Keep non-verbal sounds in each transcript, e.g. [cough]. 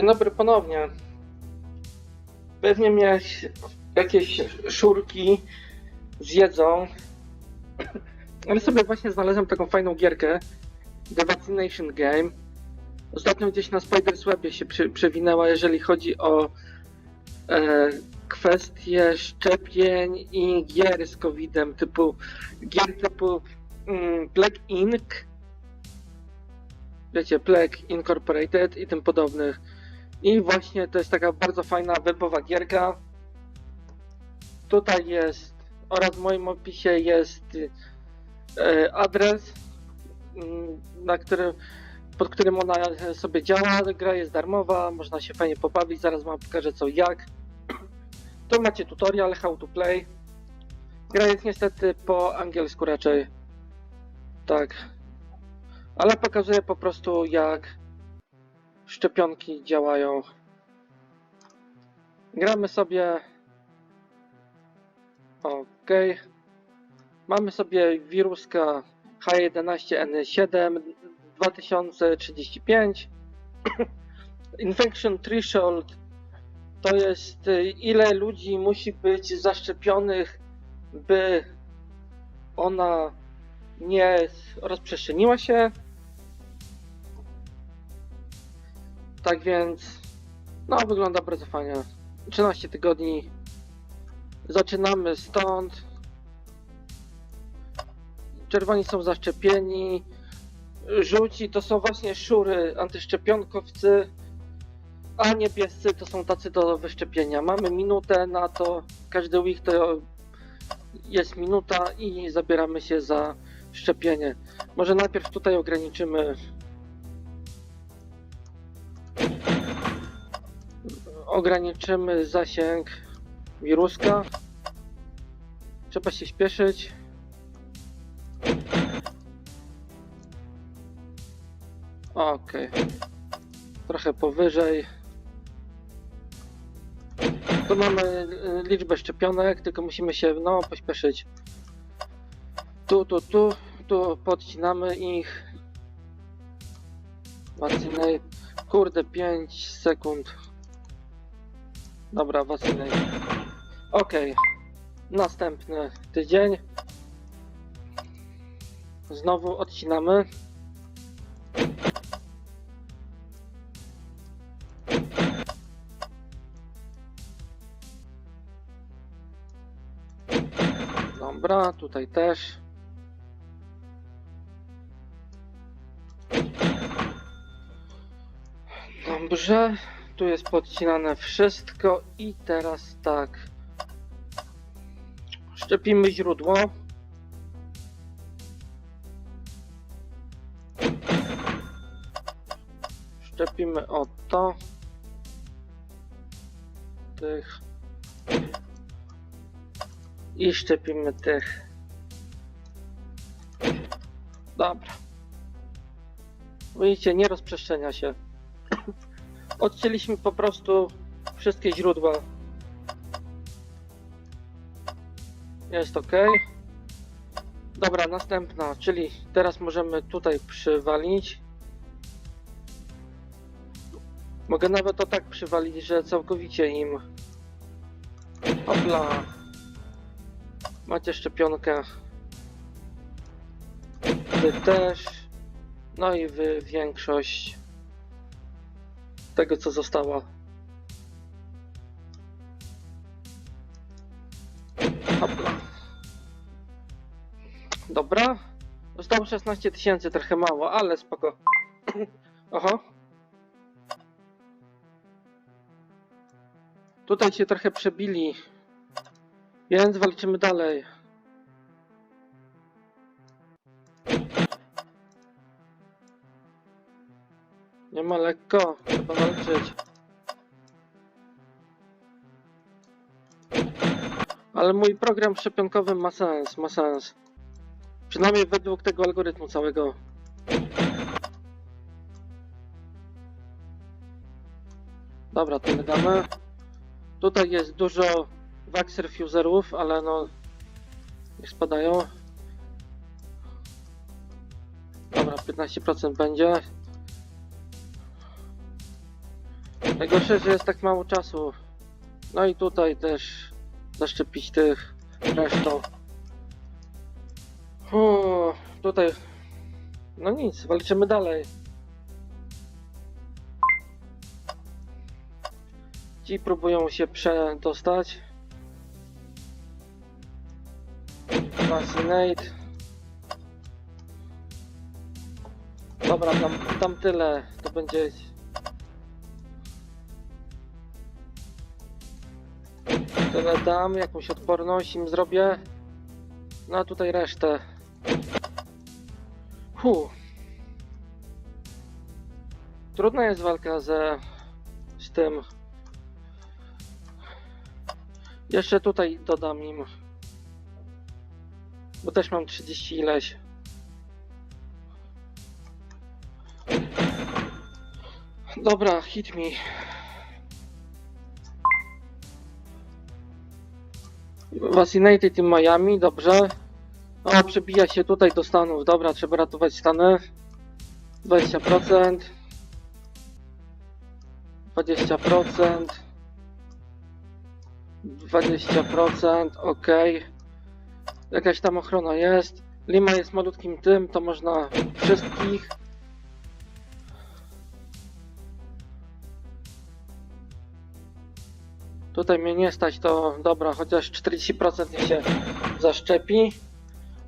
Dzień dobry ponownie. Pewnie miałeś jakieś szurki z jedzą. Ale sobie właśnie znalazłem taką fajną gierkę. The Vaccination Game. Ostatnio gdzieś na Spider's Webie się przewinęła, jeżeli chodzi o e, kwestie szczepień i gier z COVID-em, typu gier typu mm, Black Ink, wiecie, Plague Incorporated i tym podobnych. I właśnie to jest taka bardzo fajna webowa gierka. Tutaj jest oraz w moim opisie jest e, adres, mm, na którym, pod którym ona sobie działa. Gra jest darmowa, można się fajnie pobawić, zaraz wam pokażę co jak. Tu macie tutorial how to play. Gra jest niestety po angielsku raczej. Tak, ale pokazuję po prostu jak szczepionki działają. Gramy sobie. Ok. Mamy sobie wiruska H1N7 2035. [coughs] Infection threshold to jest y, ile ludzi musi być zaszczepionych, by ona nie rozprzestrzeniła się. Tak więc, no wygląda bardzo fajnie. 13 tygodni. Zaczynamy stąd. Czerwoni są zaszczepieni. Żółci to są właśnie szury, antyszczepionkowcy. A niebiescy to są tacy do wyszczepienia. Mamy minutę na to. Każdy week to jest minuta i zabieramy się za szczepienie. Może najpierw tutaj ograniczymy ograniczymy zasięg wiruska. Trzeba się śpieszyć. Ok. Trochę powyżej. Tu mamy y, liczbę szczepionek, tylko musimy się no pośpieszyć. Tu, tu, tu, tu podcinamy ich. Vaccinate. Kurde, 5 sekund. Dobra, vaccinate. Ok. Następny tydzień. Znowu odcinamy. Dobra, tutaj też. Dobrze, tu jest podcinane wszystko i teraz tak. Szczepimy źródło. Szczepimy o to. Tych. I szczepimy tych. Dobra. Widzicie, nie rozprzestrzenia się. Odcięliśmy po prostu wszystkie źródła. Jest ok. Dobra, następna, czyli teraz możemy tutaj przywalić. Mogę nawet to tak przywalić, że całkowicie im. Hopla. Macie szczepionkę. Wy też. No i wy większość tego co zostało. Hopla. Dobra. Zostało 16 tysięcy, trochę mało, ale spoko. Oho. Tutaj się trochę przebili. Więc walczymy dalej. Nie ma lekko, trzeba walczyć. Ale mój program szczepionkowy ma sens, ma sens. Przynajmniej według tego algorytmu całego. Dobra, tyle damy. Tutaj jest dużo Vaxer Fuserów, ale no... Niech spadają. Dobra, 15% będzie. Najgorsze, że jest tak mało czasu. No i tutaj też zaszczepić tych resztą. Uuu, tutaj. No nic, walczymy dalej. Ci próbują się przedostać. Fascinate. Dobra, tam, tam tyle. To będzie. Tyle dam, jakąś odporność im zrobię. No a tutaj resztę. Hu. Trudna jest walka ze z tym. Jeszcze tutaj dodam im. Bo też mam 30 ileś. Dobra, hit me. Vaccinated in Miami, dobrze. O, przebija się tutaj do Stanów. Dobra, trzeba ratować Stany. 20%. 20%. 20%, ok. Jakaś tam ochrona jest. Lima jest malutkim tym, to można wszystkich. Tutaj mnie nie stać, to dobra, chociaż 40% niech się zaszczepi.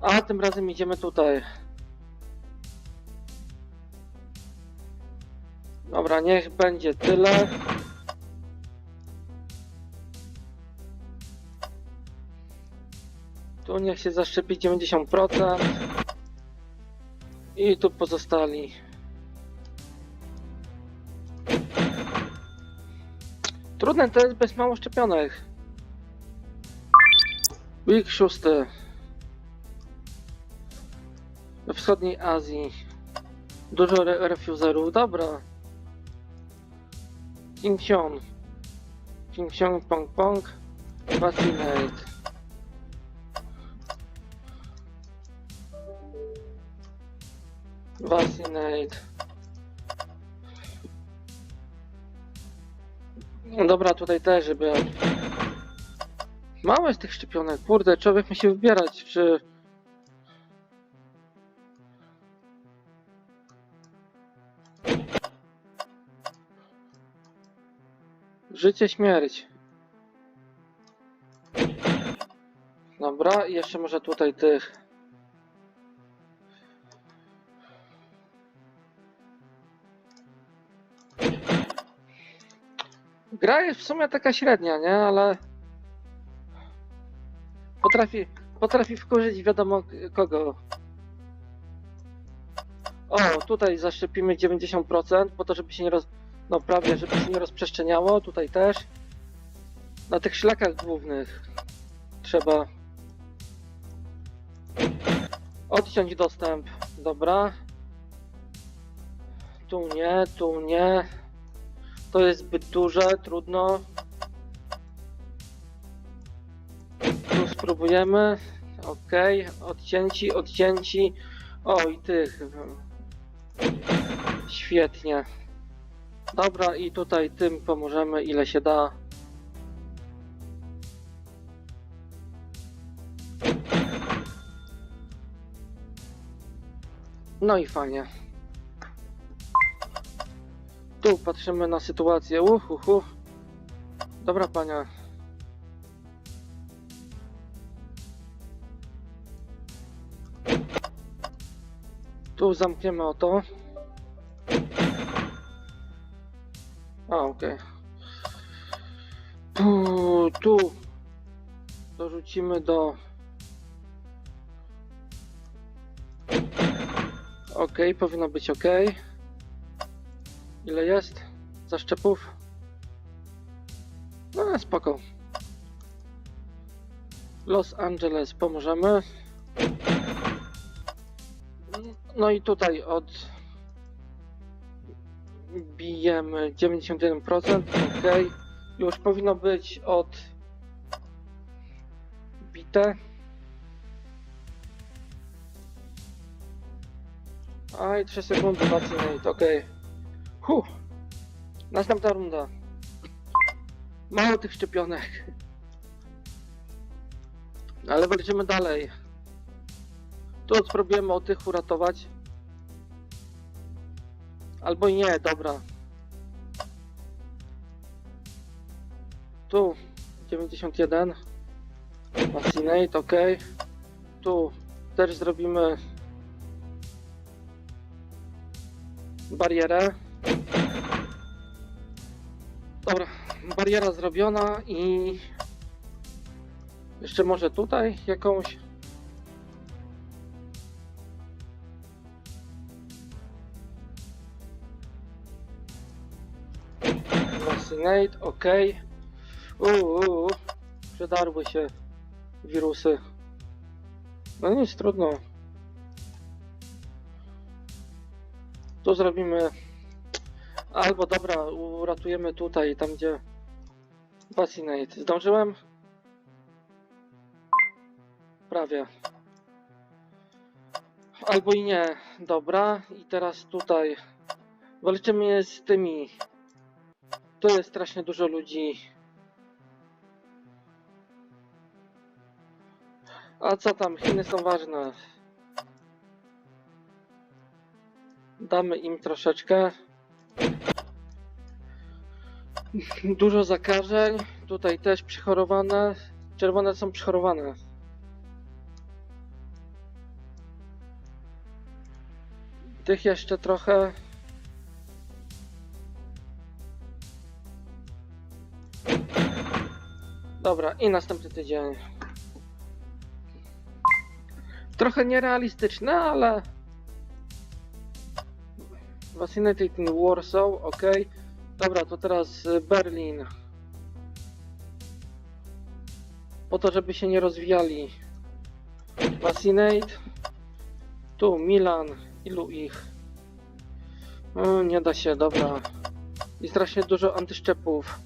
A tym razem idziemy tutaj. Dobra, niech będzie tyle. Tu niech się zaszczepi 90%. I tu pozostali. Trudne to jest bez mało szczepionek. Week szósty. We wschodniej Azji. Dużo re refuserów. Dobra. King Xiong Pong Pong. Vaccinate. Vaccinate. No dobra, tutaj też, żeby... Mało jest tych szczepionek, kurde, człowiek musi wybierać, czy... Życie, śmierć. Dobra, i jeszcze może tutaj tych... Gra jest w sumie taka średnia, nie? Ale potrafi, potrafi wkurzyć wiadomo kogo. O, tutaj zaszczepimy 90% po to, żeby się nie roz... No prawie, żeby się nie rozprzestrzeniało. Tutaj też. Na tych szlakach głównych trzeba odciąć dostęp. Dobra. Tu nie, tu nie. To jest zbyt duże, trudno. Tu spróbujemy. Ok, odcięci, odcięci. O, i tych. Świetnie. Dobra, i tutaj tym pomożemy ile się da. No i fajnie. Tu patrzymy na sytuację. Uhuhu. Dobra, pania. Tu zamkniemy o to. A, okej. Tu, tu dorzucimy do. Ok, powinno być ok. Ile jest zaszczepów? No spoko. Los Angeles pomożemy. No i tutaj od bijemy 91%, ok. Już powinno być od bite. A i 3 sekundy, vaccinate, ok. Huh. Następna runda. Mało tych szczepionek. Ale walczymy dalej. Tu spróbujemy o tych uratować. Albo nie, dobra. Tu 91. Fascinate, ok. Tu też zrobimy barierę. Bariera zrobiona i jeszcze może tutaj jakąś. Vaccinate, ok. Uuu, przedarły się wirusy. No nic, trudno. Tu zrobimy. Albo dobra, uratujemy tutaj, tam gdzie. Vaccinate. Zdążyłem? Prawie. Albo i nie. Dobra, i teraz tutaj. Walczymy z tymi. Tu jest strasznie dużo ludzi. A co tam? Chiny są ważne. Damy im troszeczkę. Dużo zakażeń. Tutaj też przychorowane. Czerwone są przychorowane. Tych jeszcze trochę. Dobra, i następny tydzień. Trochę nierealistyczne, ale. Vaccinated in Warsaw, ok. Dobra, to teraz y, Berlin. Po to, żeby się nie rozwijali. Vaccinate. Tu Milan. Ilu ich? O, nie da się, dobra. I strasznie dużo antyszczepów.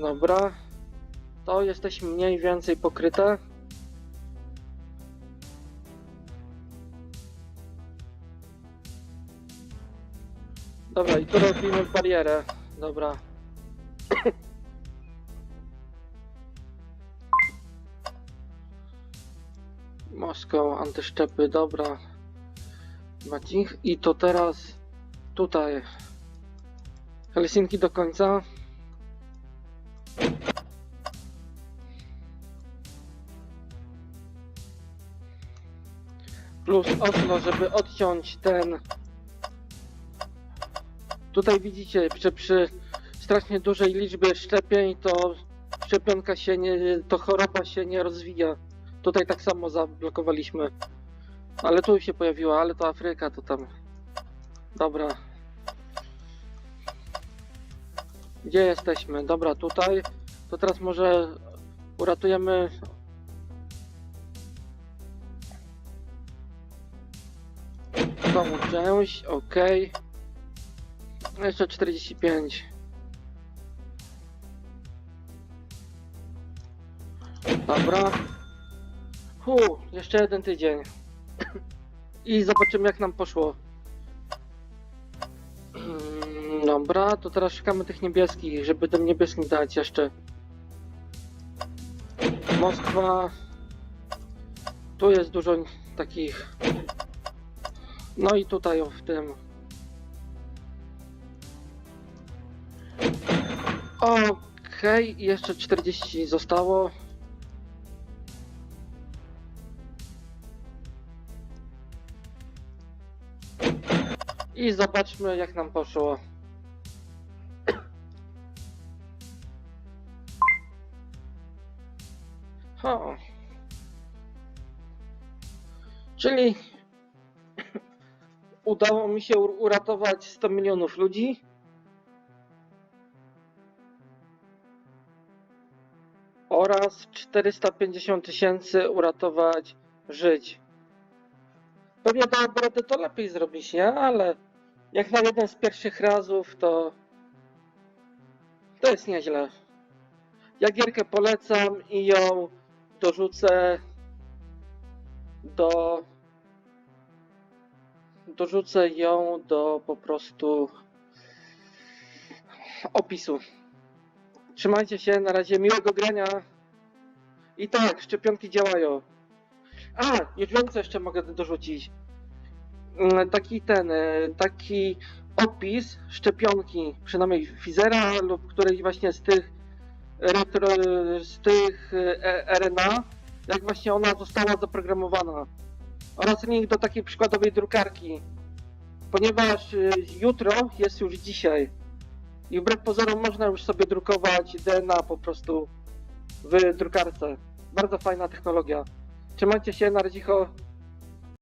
Dobra. To jesteśmy mniej więcej pokryte. Dobra, i tu robimy barierę. Dobra. Moskwa, antyszczepy, dobra. Macich. I to teraz tutaj. Helsinki do końca. Plus Oslo, żeby odciąć ten. Tutaj widzicie, że przy strasznie dużej liczbie szczepień to szczepionka się nie, to choroba się nie rozwija. Tutaj tak samo zablokowaliśmy. Ale tu się pojawiła, ale to Afryka, to tam. Dobra. Gdzie jesteśmy? Dobra, tutaj. To teraz może uratujemy. Tą część, ok. Jeszcze 45. Dobra. Hu, jeszcze jeden tydzień. I zobaczymy jak nam poszło. Mm, Dobra, to teraz szukamy tych niebieskich, żeby tym niebieskim dać jeszcze. Moskwa. Tu jest dużo takich. No i tutaj w tym. Okej, i jeszcze 40 zostało. I zobaczmy jak nam poszło. Ho. Czyli udało mi się ur- uratować 100 milionów ludzi. Oraz 450 tysięcy uratować żyć. Pewnie dałoby radę to lepiej zrobić, nie? Ale jak na jeden z pierwszych razów to to jest nieźle. Ja gierkę polecam i ją dorzucę do dorzucę ją do po prostu opisu. Trzymajcie się, na razie miłego grania. I tak, szczepionki działają. A, co jeszcze mogę dorzucić. Mm, Taki ten, e, taki opis szczepionki, przynajmniej Pfizera lub którejś właśnie z tych retro, z tych e, RNA, jak właśnie ona została zaprogramowana. Oraz link do takiej przykładowej drukarki. Ponieważ e, jutro jest już dzisiaj. I wbrew pozorom można już sobie drukować DNA po prostu w drukarce. Bardzo fajna technologia. Trzymajcie się, na razie.